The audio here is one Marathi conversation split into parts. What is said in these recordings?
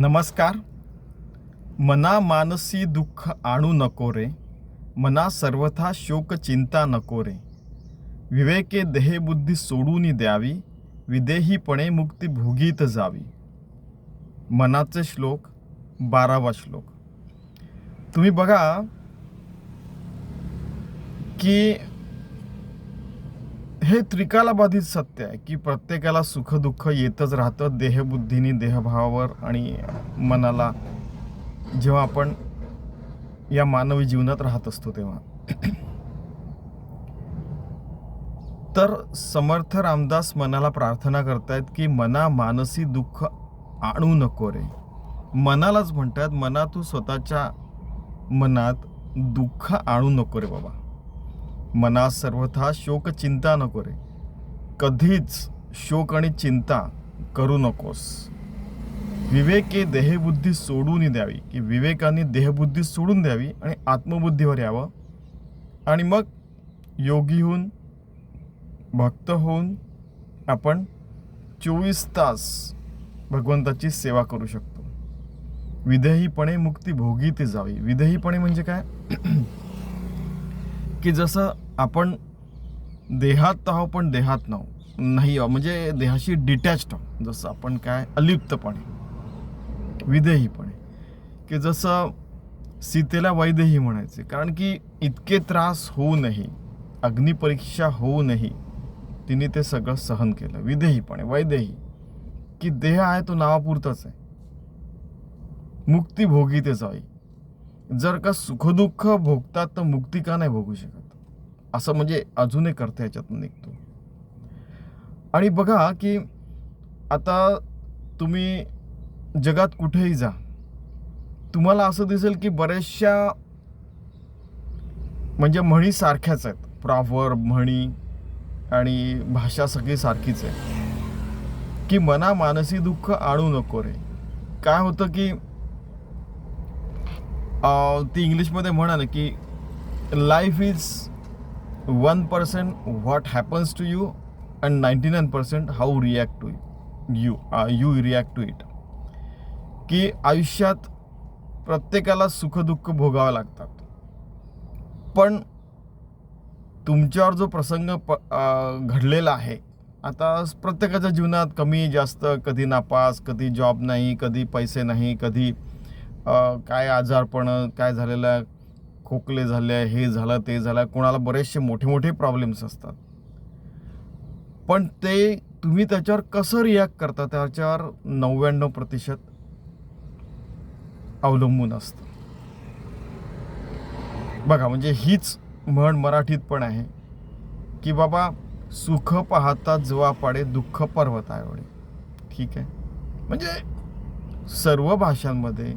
नमस्कार. मना मानसी दुःख आणू नको रे. मना सर्वथा शोक चिंता नको रे. विवेके देहबुद्धी सोडून द्यावी विदेहीपणे मुक्ती भोगीत जावी. मनाचे श्लोक बारावा श्लोक. तुम्ही बघा की हे त्रिकालाबाधित सत्य आहे की प्रत्येकाला सुख दुःख येतच राहतं देहबुद्धीनी देहभावावर आणि मनाला जेव्हा आपण या मानवी जीवनात राहत असतो तेव्हा. तर समर्थ रामदास मनाला प्रार्थना करतायत की मना मानसी दुःख आणू नको रे. मनालाच म्हणतात मना तू स्वतःच्या मनात दुःख आणू नको रे बाबा. मना सर्वथा शोक चिंता नको रे. कधीच शोक आणि चिंता करू नकोस. विवेके देहबुद्धी सोडून द्यावी की विवेकाने देहबुद्धी सोडून द्यावी आणि आत्मबुद्धीवर यावं. आणि मग योगी होऊन भक्त होऊन आपण चोवीस तास भगवंताची सेवा करू शकतो. विदेहीपणे मुक्ती भोगी ती जावी. विदेहीपणे म्हणजे काय? की जसं आपण देहात आहो पण देहात नाहो. नाही आहो. म्हणजे देहाशी डिटॅच्ड आहो. जसं आपण काय अलिप्तपणे विदेहीपणे. की जसं सीतेला वैदेही म्हणायचे. कारण की इतके त्रास होऊनही अग्निपरीक्षा होऊनही तिने ते सगळं सहन केलं. विदेहीपणे वैदेही. की देह आहे तो नावापुरताच आहे. मुक्ती भोगी ते जाई. जर का सुखदुःख भोगतात तर मुक्ती का नाही भोगू शकत? असं म्हणजे अजूनही करता याच्यातून निघतो. आणि बघा की आता तुम्ही जगात कुठेही जा तुम्हाला असं दिसेल की बऱ्याचशा म्हणजे म्हणी सारख्याच आहेत. प्रॉपर म्हणी आणि भाषा सगळी सारखीच आहे. की मना मानसी दुःख आणू नको रे. काय होतं की ती इंग्लिशमध्ये म्हणाल की life is one percent what happens to you and ninety nine percent how react to you you react to it की आयुष्यात प्रत्येकाला सुखदुःख भोगावं लागतात. पण तुमच्यावर जो प्रसंग प घडलेला आहे आता प्रत्येकाच्या जीवनात कमी जास्त कधी नापास कधी जॉब नाही कधी पैसे नाही कधी काय आजारपण काय झालेलं आहे खोकले झाले हे झालं ते झालं कोणाला बरेचसे मोठे मोठे प्रॉब्लेम्स असतात. पण ते तुम्ही त्याच्यावर कसं रिॲक्ट करता त्याच्यावर नव्याण्णव प्रतिशत अवलंबून असतं. बघा म्हणजे हीच म्हण मराठीत पण आहे की बाबा सुख पाहता जुवा पाडे दुःख पर्वत एवढे ठीक आहे? म्हणजे सर्व भाषांमध्ये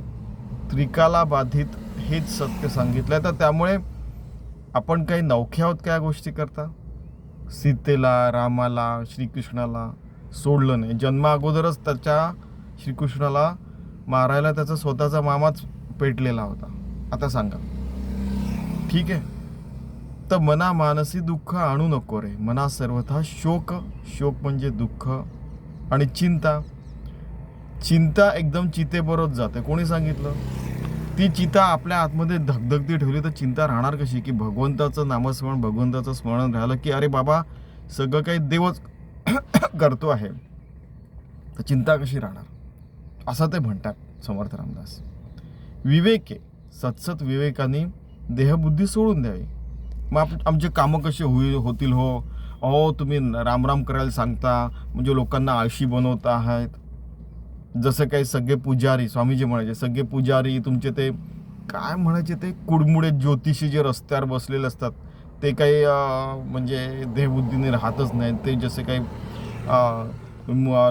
त्रिकाला बाधित हेच सत्य सांगितलं आहे तर त्यामुळे आपण काही नवखे आहोत काय गोष्टी करता? सीतेला रामाला श्रीकृष्णाला सोडलं नाही. जन्मा अगोदरच त्याच्या श्रीकृष्णाला मारायला त्याचा स्वतःचा मामाच पेटलेला होता. आता सांगा. ठीक आहे? तर मना मानसी दुःख आणू नको रे. मना सर्वथा शोक. शोक म्हणजे दुःख आणि चिंता. चिंता एकदम चितेबरोबर जाते. कोणी सांगितलं? ती चिता आपल्या आतमध्ये धगधगती ठेवली तर चिंता राहणार कशी? की भगवंताचं नामस्मरण भगवंताचं स्मरण राहिलं की अरे बाबा सगळं काही देवच करतो आहे. तर चिंता कशी राहणार? असं ते म्हणतात समर्थ रामदास. विवेके सतसत विवेकाने देहबुद्धी सोडून द्यावी. मग आप आमचे कामं कसे होईल होतील हो? अहो तुम्ही रामराम करायला सांगता म्हणजे लोकांना आळशी बनवता आहात. जसं काही सगळे पुजारी स्वामीजी म्हणायचे सगळे पुजारी तुमचे ते काय म्हणायचे ते कुडमुडे ज्योतिषी जे रस्त्यावर बसलेले असतात ते काही म्हणजे देहबुद्धीने राहतच नाहीत. ते जसे काही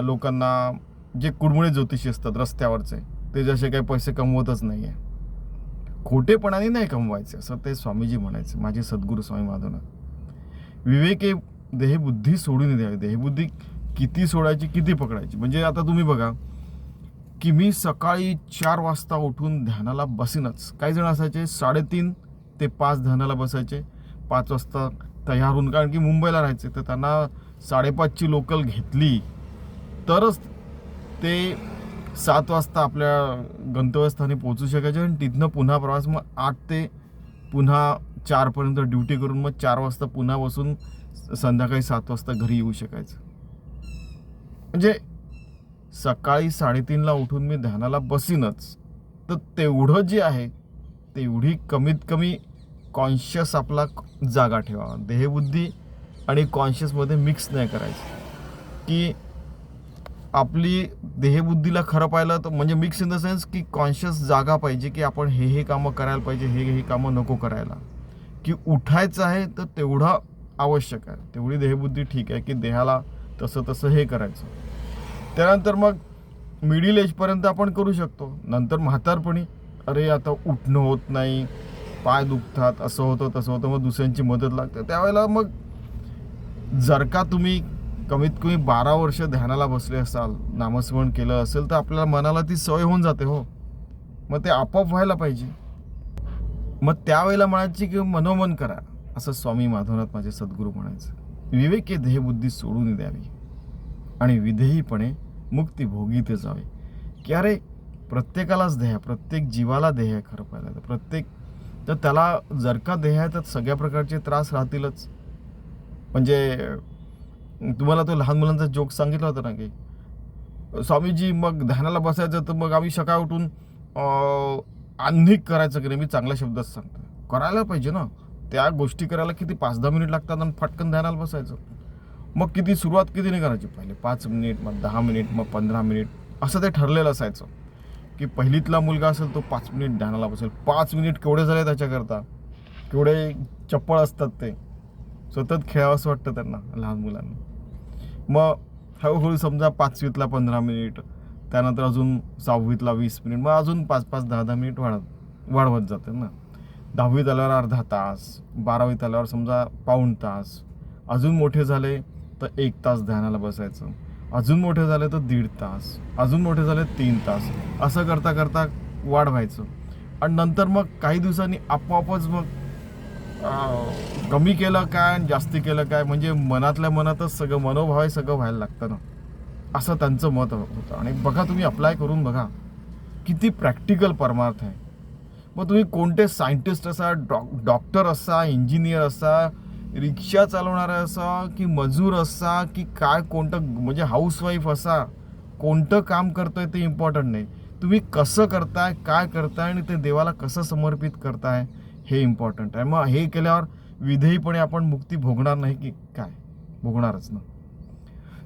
लोकांना जे कुडमुळे ज्योतिषी असतात रस्त्यावरचे ते जसे काही पैसे कमवतच नाही आहे खोटेपणाने नाही कमवायचे असं ते स्वामीजी म्हणायचे माझे सद्गुरू स्वामी माधवनाथ विवेके देहबुद्धी सोडून द्यावी. देहबुद्धी किती सोडायची किती पकडायची? म्हणजे आता तुम्ही बघा की मी सकाळी चार वाजता उठून ध्यानाला बसीनच. काही जण असायचे साडेतीन ते पाच ध्यानाला बसायचे. पाच वाजता तयार होऊन कारण की मुंबईला राहायचे तर त्यांना साडेपाचची लोकल घेतली. तरच ते सात वाजता आपल्या गंतव्यस्थानी पोहोचू शकायचे आणि तिथनं पुन्हा प्रवास मग आठ ते पुन्हा चारपर्यंत ड्युटी करून मग चार वाजता पुन्हा बसून संध्याकाळी सात वाजता घरी येऊ शकायचं. म्हणजे सकाळी साडेतीनला उठून मी ध्यानाला बसीनच. तर तेवढं जे आहे तेवढी कमीत कमी कॉन्शियस आपला जागा ठेवावा. देहबुद्धी आणि कॉन्शियसमध्ये मिक्स नाही करायचं. की आपली देहबुद्धीला खरं पाहिलं तर म्हणजे मिक्स इन द सेन्स की कॉन्शियस जागा पाहिजे की आपण हे हे कामं करायला पाहिजे हे हे कामं नको करायला. की उठायचं आहे तर तेवढं आवश्यक आहे. तेवढी देहबुद्धी ठीक आहे की देहाला तसं तसं हे करायचं. त्यानंतर मग मिडिल एजपर्यंत आपण करू शकतो. नंतर म्हातारपणी अरे आता उठणं होत नाही पाय दुखतात असं होतं तसं होतं मग दुसऱ्यांची मदत लागते. त्यावेळेला मग जर का तुम्ही कमीत कमी बारा वर्ष ध्यानाला बसले असाल नामस्मरण केलं असेल तर आपल्याला मनाला ती सवय होऊन जाते हो. मग ते आपोआप व्हायला पाहिजे. मग त्यावेळेला म्हणायची की मनोमन करा असं स्वामी माधवनाथ माझे सद्गुरू म्हणायचं. विवेके ध्येयबुद्धी सोडून द्यावी. आणि विधेयीपणे मुक्ती भोगीते जावे की अरे प्रत्येकालाच देह प्रत्येक जीवाला देह आहे खरं पाहिलं तर. प्रत्येक तर त्याला जर का देह आहे तर सगळ्या प्रकारचे त्रास राहतीलच. म्हणजे तुम्हाला तो लहान मुलांचा जोक सांगितला होता ना की स्वामीजी मग ध्यानाला बसायचं तर मग आम्ही सकाळ उठून आन्हिक करायचं की नाही? मी चांगल्या शब्दात सांगतो करायला पाहिजे ना. त्या गोष्टी करायला किती पाच दहा मिनिट लागतात आणि फटकन ध्यानाला बसायचं. मग किती सुरुवात किती नाही करायची? पहिले पाच मिनिट मग दहा मिनिट मग पंधरा मिनिट. असं ते ठरलेलं असायचं. की पहिलीतला मुलगा असेल तो पाच मिनिट ध्यानाला बसेल. पाच मिनिट केवढे झाले त्याच्याकरता? केवढे चप्पळ असतात ते? सतत खेळावंसं वाटतं त्यांना लहान मुलांना. मग हळूहळू समजा पाचवीतला पंधरा मिनिट त्यानंतर अजून सहावीतला वीस मिनिट मग अजून पाच पाच दहा दहा मिनिट वाढत वाढवत जाते ना. दहावीत आल्यावर अर्धा तास बारावीत आल्यावर समजा पाऊण तास. अजून मोठे झाले तर एक तास ध्यानाला बसायचं. अजून मोठे झाले तर दीड तास अजून मोठे झाले तीन तास असं करता करता वाढ व्हायचं. आणि नंतर मग काही दिवसांनी आपोआपच मग कमी केलं काय आणि जास्ती केलं काय म्हणजे मनातल्या मनातच सगळं मनोभाव आहे सगळं व्हायला लागतं ना. असं त्यांचं मत होतं. आणि बघा तुम्ही अप्लाय करून बघा किती प्रॅक्टिकल परमार्थ आहे. मग तुम्ही कोणते सायंटिस्ट असा डॉ डॉक्टर असा इंजिनियर असा रिक्षा चालवणारा असा की मजूर असा की काय कोणतं म्हणजे हाऊसवाईफ असा कोणतं काम करतोय ते इम्पॉर्टंट नाही. तुम्ही कसं करताय काय करताय आणि ते देवाला कसं समर्पित करताय हे इम्पॉर्टंट आहे. मग हे केल्यावर विधेयीपणे आपण मुक्ती भोगणार नाही की काय? भोगणारच ना.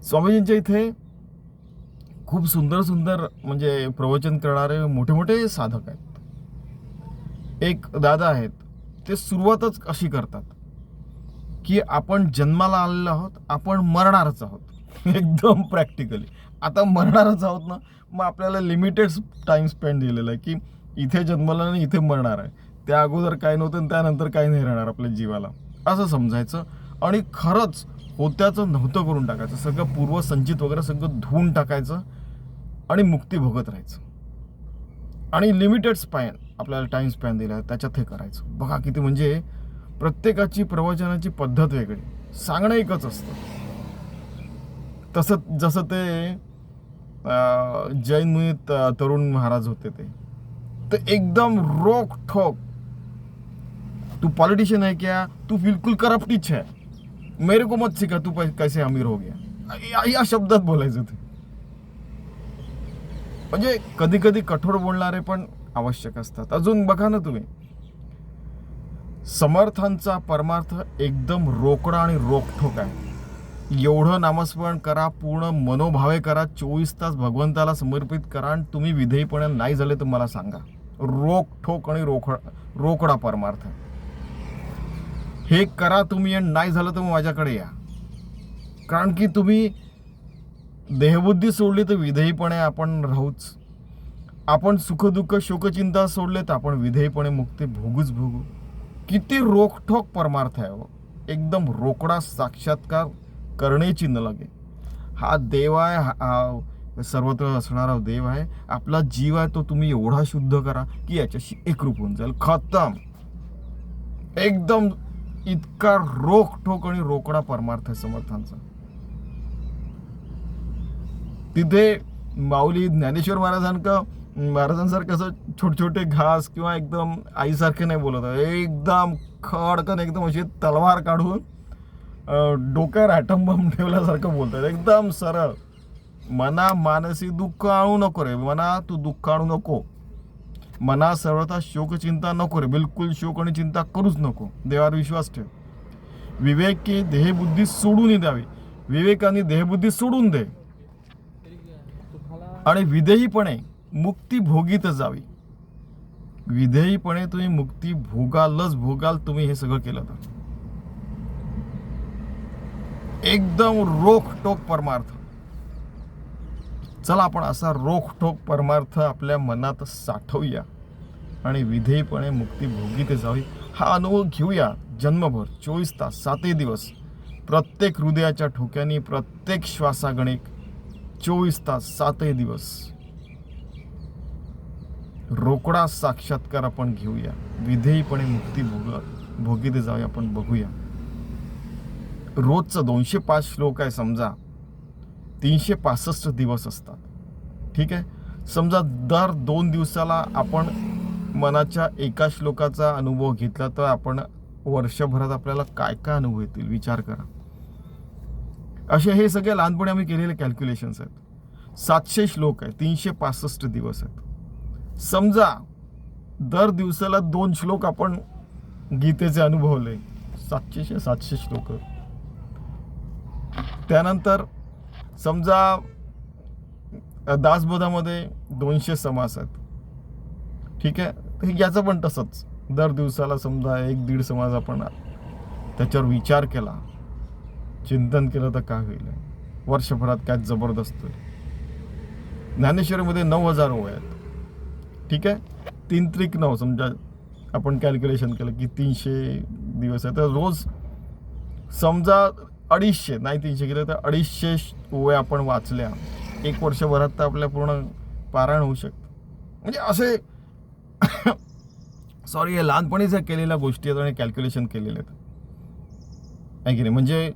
स्वामीजींच्या इथे खूप सुंदर सुंदर म्हणजे प्रवचन करणारे मोठे मोठे साधक आहेत. एक दादा आहेत ते सुरुवातच अशी करतात. की आपण जन्माला आलेलो आहोत आपण मरणारच आहोत. एकदम प्रॅक्टिकली आता मरणारच आहोत ना मग आपल्याला लिमिटेड टाइम स्पेंड दिलेला आहे की इथे जन्माला आणि इथे मरणार आहे. त्या अगोदर काय नव्हतं आणि त्यानंतर काही नाही राहणार आपल्या जीवाला. असं समजायचं. आणि खरंच होत्याचं नव्हतं करून टाकायचं. सगळं पूर्वसंचित वगैरे सगळं धुवून टाकायचं आणि मुक्ती भोगत राहायचं. आणि लिमिटेड स्पॅन आपल्याला टाइम स्पॅन दिला आहे त्याच्यात हे करायचं. बघा किती म्हणजे प्रत्येकाची प्रवचनाची पद्धत वेगळी. सांगणं एकच असतं. तसं जसं ते जैन मुनी तरुण महाराज होते ते. तर एकदम रोक ठोक. तू पॉलिटिशियन है क्या? तू बिलकुल करप्टिच है. मेरे को मत सिखा तू कैसे अमीर हो गया. या- या शब्दात बोलायचं ते. म्हणजे कधी कधी कठोर बोलणारे पण आवश्यक असतात. अजून बघा ना तुम्ही. समर्थांचा परमार्थ एकदम रोकडा आणि रोखठोक आहे. एवढं नामस्मरण करा पूर्ण मनोभावे करा चोवीस तास भगवंताला समर्पित करा आणि तुम्ही विधेयीपणे नाही झाले तर मला सांगा. रोखठोक आणि रोख रोकडा परमार्थ. हे करा तुम्ही आणि नाही झालं तर मग माझ्याकडे या. कारण की तुम्ही देहबुद्धी सोडली तर विधेयीपणे आपण राहूच. आपण सुखदुःख शोकचिंता सोडले तर आपण विधेयपणे मुक्ती भोगूच भोगू. किती रोखठोक परमार्थ आहे हो. एकदम रोकडा साक्षात्कार करण्याची न लागे हा देव आहे हा- सर्वत्र असणारा देव आहे. आपला जीव आहे तो तुम्ही एवढा शुद्ध करा की याच्याशी एकरूप होऊन जाईल. खतम. एकदम इतका रोखठोक आणि रोकडा परमार्थ आहे समर्थांचा. तिथे माऊली ज्ञानेश्वर महाराजांक महाराजांसारखं असं छोटे छोटे घास किंवा एकदम आईसारखे नाही बोलत. एकदम खडकन एकदम अशी तलवार काढून डोक्यावर ॲटम बॉम्ब ठेवल्यासारखं बोलतात. एकदम सरळ. मना मानसी दुःख आणू नको रे. मना तू दुःख आणू नको. मना सर्वथा शोक चिंता नको रे. बिलकुल शोक आणि चिंता करूच नको. देवावर विश्वास ठेव. विवेकी देहबुद्धी सोडूनही द्यावी. विवेकाने देहबुद्धी सोडून दे. आणि विदेहीपणे मुक्ती भोगीत जावी. विधेयीपणे तुम्ही मुक्ती भोगालच भोगाल तुम्ही हे सगळं केलं तर. एकदम रोखटोक परमार्थ. चला आपण असा रोखठोक परमार्थ आपल्या मनात साठवूया आणि विधेयीपणे मुक्ती भोगीत जावी. हा अनुभव घेऊया जन्मभर चोवीस तास सातही दिवस. प्रत्येक हृदयाच्या ठोक्यानी प्रत्येक श्वासागणिक चोवीस तास सातही दिवस. रोकडा साक्षात्कार आपण घेऊया. विधेयीपणे मुक्ती भोग भोगीत जाऊया आपण बघूया. रोजचं दोनशे पाच श्लोक आहे समजा. तीनशे पासष्ट दिवस असतात. ठीक आहे? समजा दर दोन दिवसाला आपण मनाच्या एका श्लोकाचा अनुभव घेतला तर आपण वर्षभरात आपल्याला काय काय अनुभव येतील? विचार करा. असे हे सगळे लहानपणी आम्ही केलेले कॅल्क्युलेशन्स आहेत. सातशे श्लोक आहे तीनशे पासष्ट दिवस आहेत. समजा दर दिवसाला दोन श्लोक आपण गीतेचे अनुभवले सातशेशे सातशे श्लोक. त्यानंतर समजा दासबोधामध्ये दोनशे समास आहेत. ठीक आहे? हे याचं पण तसंच. दर दिवसाला समजा एक दीड समाज आपण त्याच्यावर विचार केला चिंतन केलं तर काय होईल? वर्षभरात काय जबरदस्त होईल? ज्ञानेश्वरीमध्ये नऊ हजार ओळ आहेत. ठीक आहे? तीन त्रिक नऊ हो, समजा आपण कॅल्क्युलेशन केलं की तीनशे दिवस आहे. तर रोज समजा अडीचशे नाही तीनशे केलं तर अडीचशे ओव्या आपण वाचल्या. एक वर्षभरात तर आपल्या पूर्ण पारायण होऊ शकतं. म्हणजे असे सॉरी हे लहानपणीच केलेल्या गोष्टी आहेत आणि कॅल्क्युलेशन केलेले आहेत. आहे की नाही? म्हणजे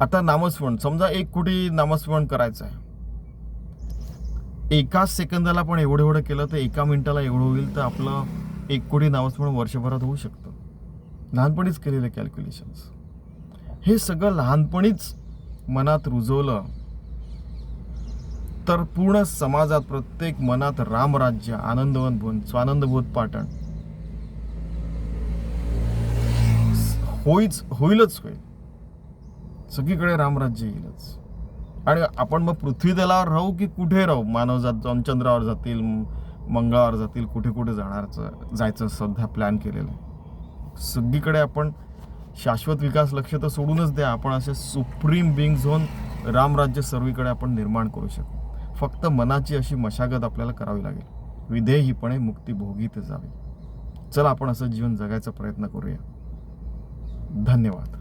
आता नामस्मरण समजा एक कोटी नामस्मरण करायचं आहे. एकाच सेकंदाला पण एवढं एवढं केलं तर एका मिनिटाला एवढं होईल तर आपलं एक कोटी म्हणून वर्षभरात होऊ शकतं. लहानपणीच केलेले कॅल्क्युलेशन्स हे सगळं लहानपणीच मनात रुजवलं तर पूर्ण समाजात प्रत्येक मनात रामराज्य आनंदवन भवन स्वानंदभूत पाटण. होईच होईलच होईल सगळीकडे रामराज्य येईलच. आणि आपण मग पृथ्वी दलावर राहू की कुठे राहू? मानव जात जाऊन चंद्रावर जातील मंगळावर जातील कुठे कुठे जाणारचं जायचं सध्या प्लॅन केलेलं आहे. सगळीकडे आपण शाश्वत विकास लक्ष तर सोडूनच द्या. आपण असे सुप्रीम बिंग झोन रामराज्य सर्वीकडे आपण निर्माण करू शकू. फक्त मनाची अशी मशागत आपल्याला करावी लागेल. विधेयीपणे मुक्ती भोगीत जावी. चला आपण असं जीवन जगायचा प्रयत्न करूया. धन्यवाद.